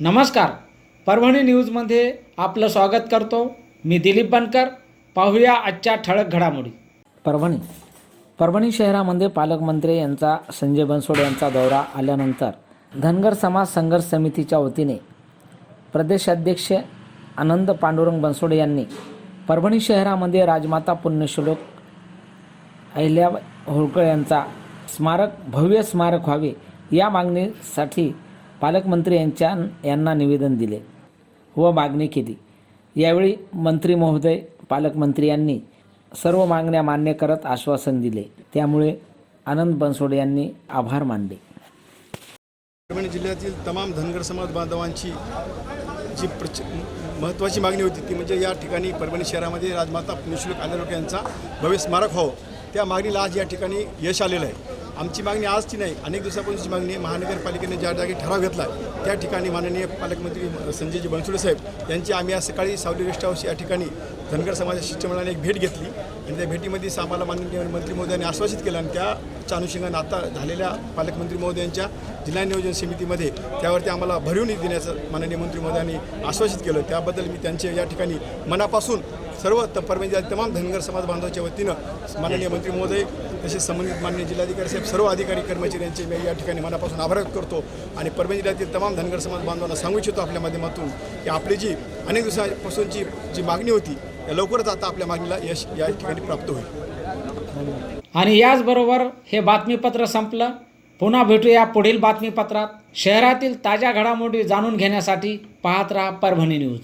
नमस्कार. परभणी न्यूजमध्ये आपलं स्वागत करतो. मी दिलीप बनकर. पाहूया आजच्या ठळक घडामोडी. परभणी. परभणी शहरामध्ये पालकमंत्री यांचा संजय बनसोड यांचा दौरा आल्यानंतर धनगर समाज संघर्ष समितीच्या वतीने प्रदेशाध्यक्ष आनंद पांडुरंग बनसोडे यांनी परभणी शहरामध्ये राजमाता पुण्यश्लोक अहिल्या होळकर यांचा स्मारक भव्य स्मारक व्हावे या मागणीसाठी पालकमंत्री यांच्या यांना निवेदन दिले. व मागणी केली. यावेळी मंत्री महोदय पालकमंत्री यांनी सर्व मागण्या मान्य करत आश्वासन दिले. त्यामुळे आनंद बनसोडे यांनी आभार मानले. परभणी जिल्ह्यातील तमाम धनगर समाज बांधवांची जी प्रच महत्त्वाची मागणी होती ती म्हणजे या ठिकाणी परभणी शहरामध्ये राजमाता निशुल्क आंदोलक यांचा भव्य स्मारक व्हावं त्या मागणीला आज या ठिकाणी यश आलेलं आहे. आमची मागणी आजची नाही अनेक दिवसापासूनची मागणी आहे. महानगरपालिकेने ज्या जागी ठराव घेतला आहे त्या ठिकाणी माननीय पालकमंत्री संजयजी बनसोडे साहेब यांची आम्ही आज सकाळी सावली गेस्ट हाऊस या ठिकाणी धनगर समाजाच्या शिष्टमंडळाने एक भेट घेतली. आणि त्या भेटीमध्ये आम्हाला माननीय मंत्री महोदयांनी आश्वासित केलं आणि त्याच्या अनुषंगानं आता झालेल्या पालकमंत्री महोदयांच्या जिल्हा नियोजन समितीमध्ये त्यावरती आम्हाला भरीव निधी देण्याचं माननीय मंत्री महोदयांनी आश्वासित केलं. त्याबद्दल मी त्यांचे या ठिकाणी मनापासून सर्व त तमाम धनगर समाज बांधवाच्या वतीनं माननीय मंत्री महोदय तसेच संबंधित माननीय जिल्हाधिकारी साहेब सर्व अधिकारी कर्मचारी यांचे मी या ठिकाणी मनापासून आभार करतो. आणि परभणी जिल्ह्यातील तमाम धनगर समाज बांधवांना सांगू इच्छितो आपल्या माध्यमातून की आपली जी अनेक दिवसापासूनची जी मागणी होती या लवकरच आता आपल्या मागणीला यश या ठिकाणी प्राप्त होईल. आणि याचबरोबर हे बातमीपत्र संपलं. पुन्हा भेटूया पुढील बातमीपत्रात. शहरातील ताज्या घडामोडी जाणून घेण्यासाठी पाहत राहा परभणी न्यूज.